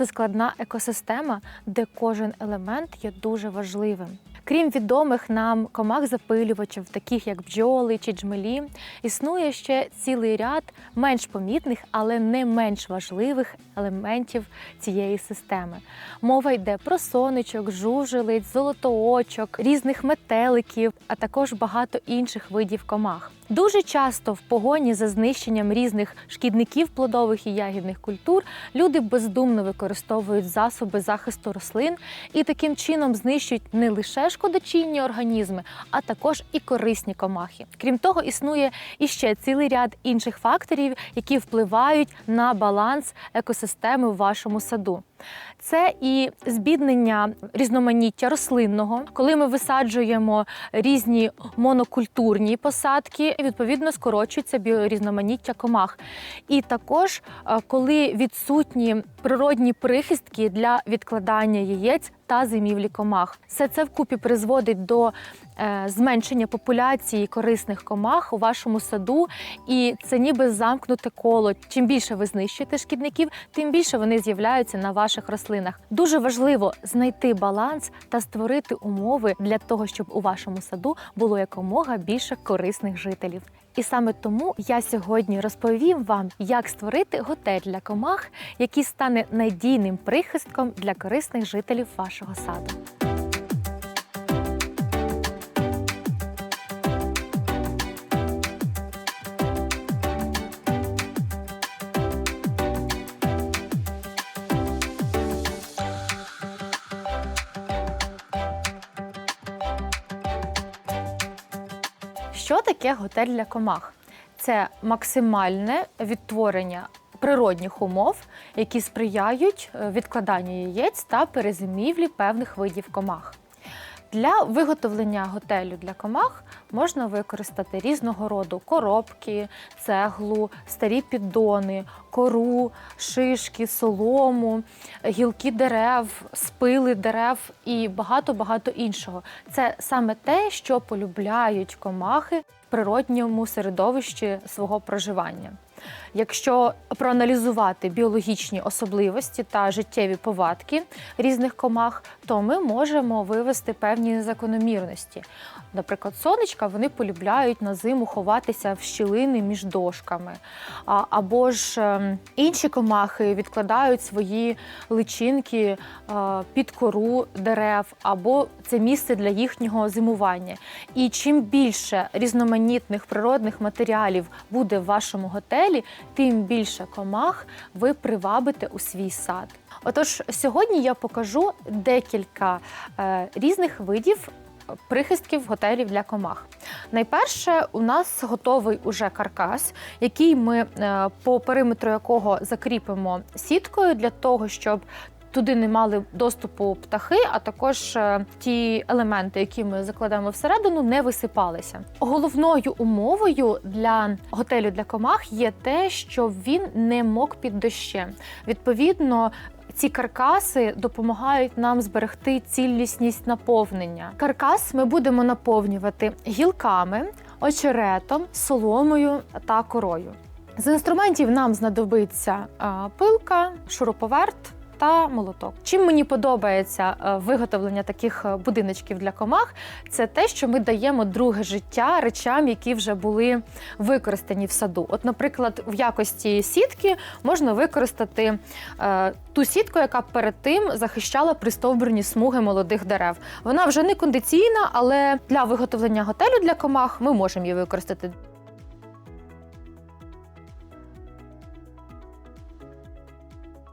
Це складна екосистема, де кожен елемент є дуже важливим. Крім відомих нам комах-запилювачів, таких як бджоли чи джмелі, існує ще цілий ряд менш помітних, але не менш важливих елементів цієї системи. Мова йде про сонечок, жужелиць, золотоочок, різних метеликів, а також багато інших видів комах. Дуже часто в погоні за знищенням різних шкідників плодових і ягідних культур люди бездумно використовують засоби захисту рослин і таким чином знищують не лише шкодочинні організми, а також і корисні комахи. Крім того, існує іще цілий ряд інших факторів, які впливають на баланс екосистеми в вашому саду. Це і збіднення різноманіття рослинного, коли ми висаджуємо різні монокультурні посадки, відповідно скорочується біорізноманіття комах. І також е, коли відсутні природні прихистки для відкладання яєць та зимівлі комах, все це вкупі призводить до е, зменшення популяції корисних комах у вашому саду, і це ніби замкнуте коло. Чим більше ви знищуєте шкідників, тим більше вони з'являються на ваших рослинах. Дуже важливо знайти баланс та створити умови для того, щоб у вашому саду було якомога більше корисних жителів. І саме тому я сьогодні розповім вам, як створити готель для комах, який стане надійним прихистком для корисних жителів вашого саду. Що таке готель для комах? Це максимальне відтворення природних умов, які сприяють е, відкладанню яєць та перезимівлі певних видів комах. Для виготовлення готелю для комах можна використати різного роду коробки, цеглу, старі піддони, кору, шишки, солому, гілки дерев, спили дерев і багато-багато іншого. Це саме те, що полюбляють комахи в природньому середовищі свого проживання. Якщо проаналізувати біологічні особливості та життєві повадки різних комах, то ми можемо вивести певні закономірності. Наприклад, сонечка вони полюбляють на зиму ховатися в щілини між дошками. Або ж ем, інші комахи відкладають свої личинки е, під кору дерев, або це місце для їхнього зимування. І чим більше різноманітних природних матеріалів буде в вашому готелі, тим більше комах ви привабите у свій сад. Отож, сьогодні я покажу декілька е, різних видів прихистків готелів для комах. Найперше, у нас готовий уже каркас, який ми е, по периметру якого закріпимо сіткою для того, щоб Туди не мали доступу птахи, а також е, ті елементи, які ми закладаємо всередину, не висипалися. Головною умовою для готелю для комах є те, що він не мок під дощем. Відповідно, ці каркаси допомагають нам зберегти цілісність наповнення. Каркас ми будемо наповнювати гілками, очеретом, соломою та корою. З інструментів нам знадобиться пилка, шуруповерт, та молоток. Чим мені подобається е, виготовлення таких е, будиночків для комах, це те, що ми даємо друге життя речам, які вже були використані в саду. От, наприклад, в якості сітки можна використати е, ту сітку, яка перед тим захищала пристовбурні смуги молодих дерев. Вона вже не кондиційна, але для виготовлення готелю для комах ми можемо її використати.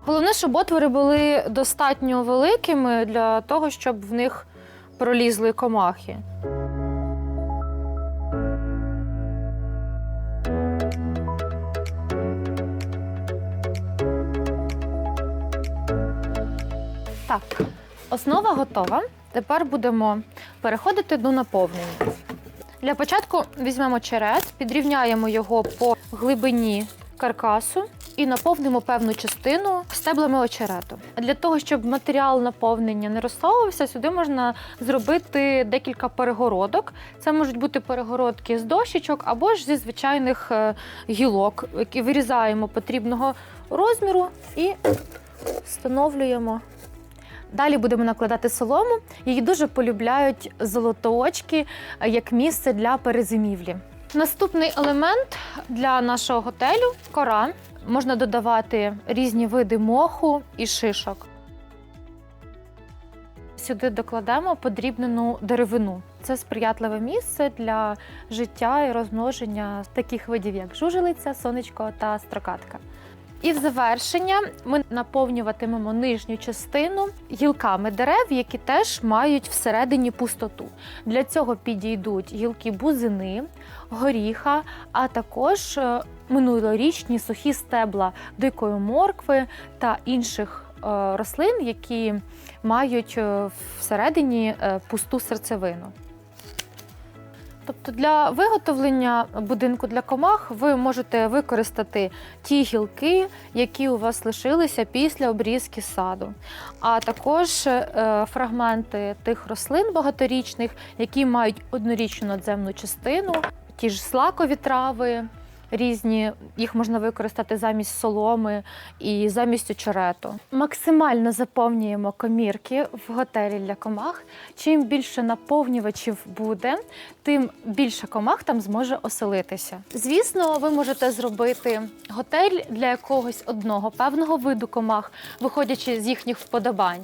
Головне, щоб отвори були достатньо великими для того, щоб в них пролізли комахи. Так, основа готова. Тепер будемо переходити до наповнення. Для початку візьмемо черет, підрівняємо його по глибині каркасу і наповнимо певну частину стеблами очерету. Для того, щоб матеріал наповнення не розсовувався, сюди можна зробити декілька перегородок. Це можуть бути перегородки з дощечок або ж зі звичайних е, гілок, які вирізаємо потрібного розміру і встановлюємо. Далі будемо накладати солому. Її дуже полюбляють золотоочки е, як місце для перезимівлі. Наступний елемент для нашого готелю кора. Можна додавати різні види моху і шишок. Сюди докладемо подрібнену деревину. Це сприятливе місце для життя і розмноження таких видів, як жужелиця, сонечко та строкатка. І в завершення ми наповнюватимемо нижню частину гілками дерев, які теж мають всередині пустоту. Для цього підійдуть гілки бузини, горіха, а також е, минулорічні сухі стебла дикої моркви та інших е, рослин, які мають е, всередині е, пусту серцевину. Тобто для виготовлення будинку для комах ви можете використати ті гілки, які у вас лишилися після обрізки саду, а також фрагменти тих рослин багаторічних, які мають однорічну надземну частину, ті ж злакові трави. Різні їх можна використати замість соломи і замість очерету. Максимально заповнюємо комірки в готелі для комах. Чим більше наповнювачів буде, тим більше комах там зможе оселитися. Звісно, ви можете зробити готель для якогось одного певного виду комах, виходячи з їхніх вподобань,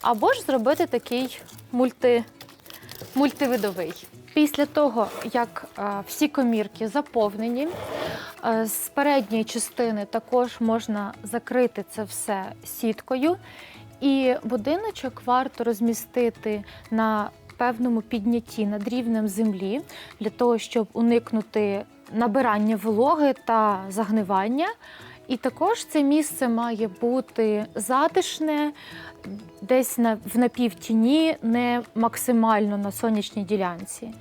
або ж зробити такий мульти, мультивидовий. Після того, як е, всі комірки заповнені, е, з передньої частини також можна закрити це все сіткою, і будиночок варто розмістити на певному піднятті над рівнем землі для того, щоб уникнути набирання вологи та загнивання. І також це місце має бути затишне, десь на, в напівтіні, не максимально на сонячній ділянці.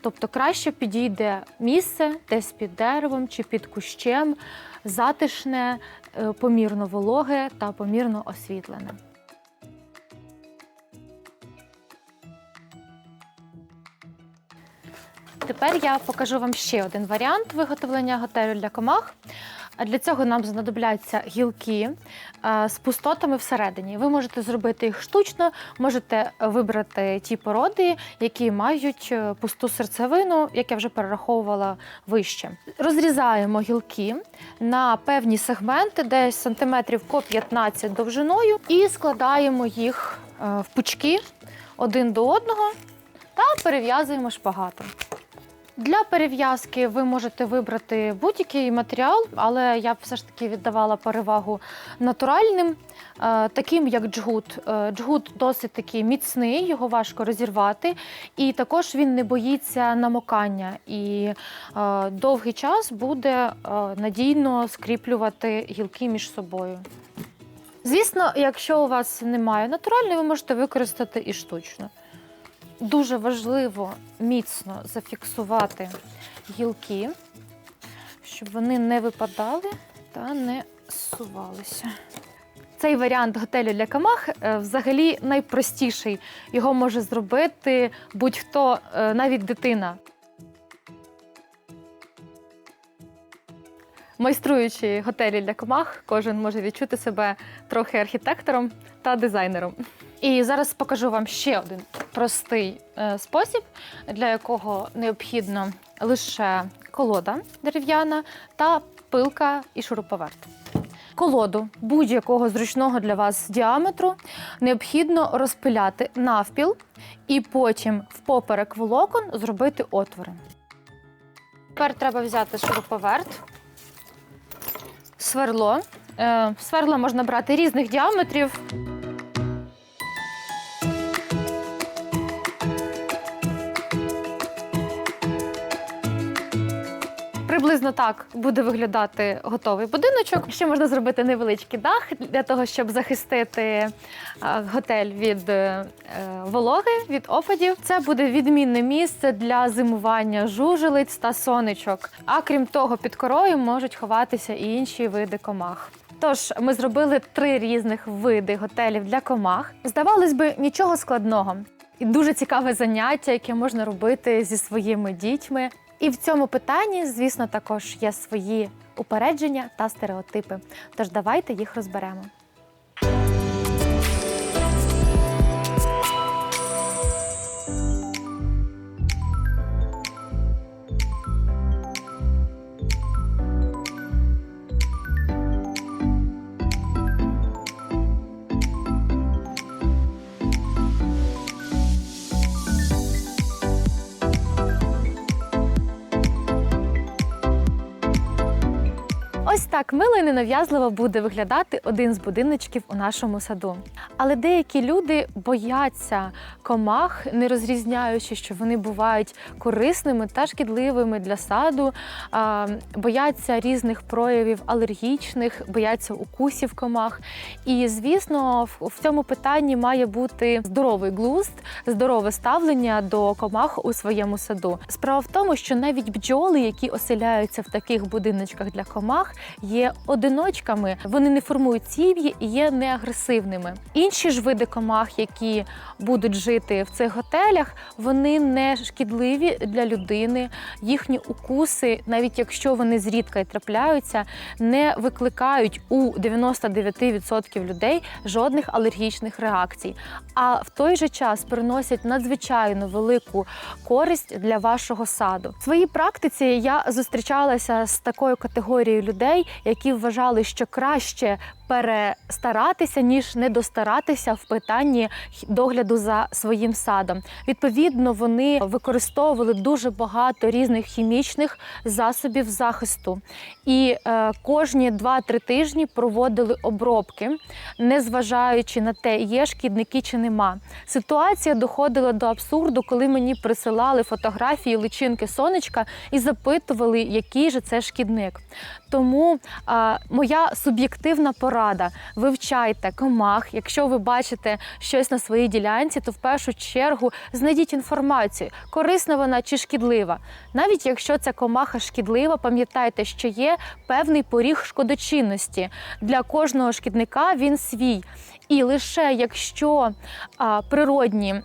Тобто краще підійде місце десь під деревом чи під кущем, затишне, е, помірно вологе та помірно освітлене. Тепер я покажу вам ще один варіант виготовлення готелю для комах. А Для цього нам знадобляться гілки е, з пустотами всередині. Ви можете зробити їх штучно, можете вибрати ті породи, які мають е, пусту серцевину, як я вже перераховувала вище. Розрізаємо гілки на певні сегменти, десь сантиметрів по 15 довжиною, і складаємо їх е, в пучки один до одного та перев'язуємо шпагатом. Для перев'язки ви можете вибрати будь-який матеріал, але я б все ж таки віддавала перевагу натуральним, е, таким як джгут. Е, Джгут досить такий міцний, його важко розірвати, і також він не боїться намокання і е, довгий час буде надійно скріплювати гілки між собою. Звісно, якщо у вас немає натуральної, ви можете використати і штучну. Дуже важливо міцно зафіксувати гілки, щоб вони не випадали та не зсувалися. Цей варіант готелю для камах е, взагалі найпростіший. Його може зробити будь-хто, е, навіть дитина. Майструючи готелі для комах, кожен може відчути себе трохи архітектором та дизайнером. І зараз покажу вам ще один простий е, спосіб, для якого необхідно лише колода дерев'яна та пилка і шуруповерт. Колоду будь-якого зручного для вас діаметру необхідно розпиляти навпіл і потім впоперек волокон зробити отвори. Тепер треба взяти шуруповерт, сверло. Е, Сверла можна брати різних діаметрів. Приблизно так буде виглядати готовий будиночок. Ще можна зробити невеличкий дах для того, щоб захистити е, готель від е, вологи, від опадів. Це буде відмінне місце для зимування жужелиць та сонечок. А крім того, під корою можуть ховатися і інші види комах. Тож ми зробили три різних види готелів для комах. Здавалось би, нічого складного. І дуже цікаве заняття, яке можна робити зі своїми дітьми. І в цьому питанні, звісно, також є свої упередження та стереотипи. Тож давайте їх розберемо. Так мило і ненав'язливо буде виглядати один з будиночків у нашому саду. Але деякі люди бояться комах, не розрізняючи, що вони бувають корисними та шкідливими для саду, бояться різних проявів алергічних, бояться укусів комах. І звісно, в- цьому питанні має бути здоровий глузд, здорове ставлення до комах у своєму саду. Справа в тому, що навіть бджоли, які оселяються в таких будиночках для комах, є одиночками. Вони не формують сім'ї і є неагресивними. Інші ж види комах, які будуть жити в цих готелях, вони не шкідливі для людини. Їхні укуси, навіть якщо вони зрідка й трапляються, не викликають у 99% людей жодних алергічних реакцій. А в той же час приносять надзвичайно велику користь для вашого саду. В своїй практиці я зустрічалася з такою категорією людей, які вважали, що краще перестаратися, ніж не достаратися в питанні догляду за своїм садом. Відповідно, вони використовували дуже багато різних хімічних засобів захисту, і е, кожні 2-3 тижні проводили обробки, незважаючи на те, є шкідники чи нема. Ситуація доходила до абсурду, коли мені присилали фотографії личинки сонечка і запитували, який же це шкідник. Тому а, моя суб'єктивна порада: вивчайте комах. Якщо ви бачите щось на своїй ділянці, то в першу чергу знайдіть інформацію, корисна вона чи шкідлива. Навіть якщо ця комаха шкідлива, пам'ятайте, що є певний поріг шкодочинності. Для кожного шкідника він свій. І лише якщо природні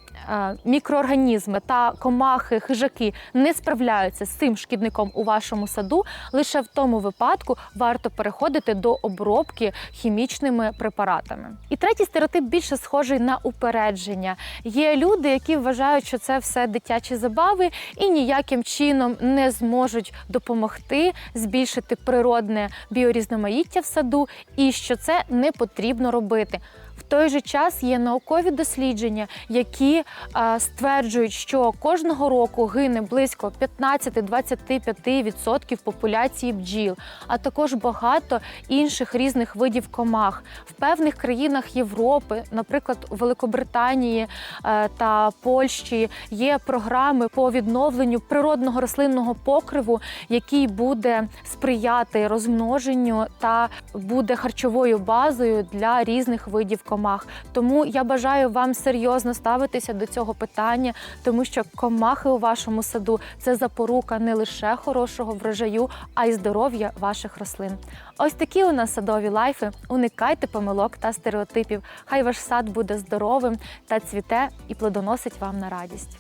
мікроорганізми та комахи, хижаки не справляються з цим шкідником у вашому саду, лише в тому випадку варто переходити до обробки хімічними препаратами. І третій стереотип більше схожий на упередження. Є люди, які вважають, що це все дитячі забави і ніяким чином не зможуть допомогти збільшити природне біорізноманіття в саду, і що це не потрібно робити. В той же час є наукові дослідження, які а, стверджують, що кожного року гине близько 15-25% популяції бджіл, а також багато інших різних видів комах. В певних країнах Європи, наприклад, у Великобританії е, та Польщі, є програми по відновленню природного рослинного покриву, який буде сприяти розмноженню та буде харчовою базою для різних видів комах. Тому я бажаю вам серйозно ставитися до цього питання, тому що комахи у вашому саду це запорука не лише хорошого врожаю, а й здоров'я ваших рослин. Ось такі у нас садові лайфи. Уникайте помилок та стереотипів. Хай ваш сад буде здоровим та цвіте і плодоносить вам на радість.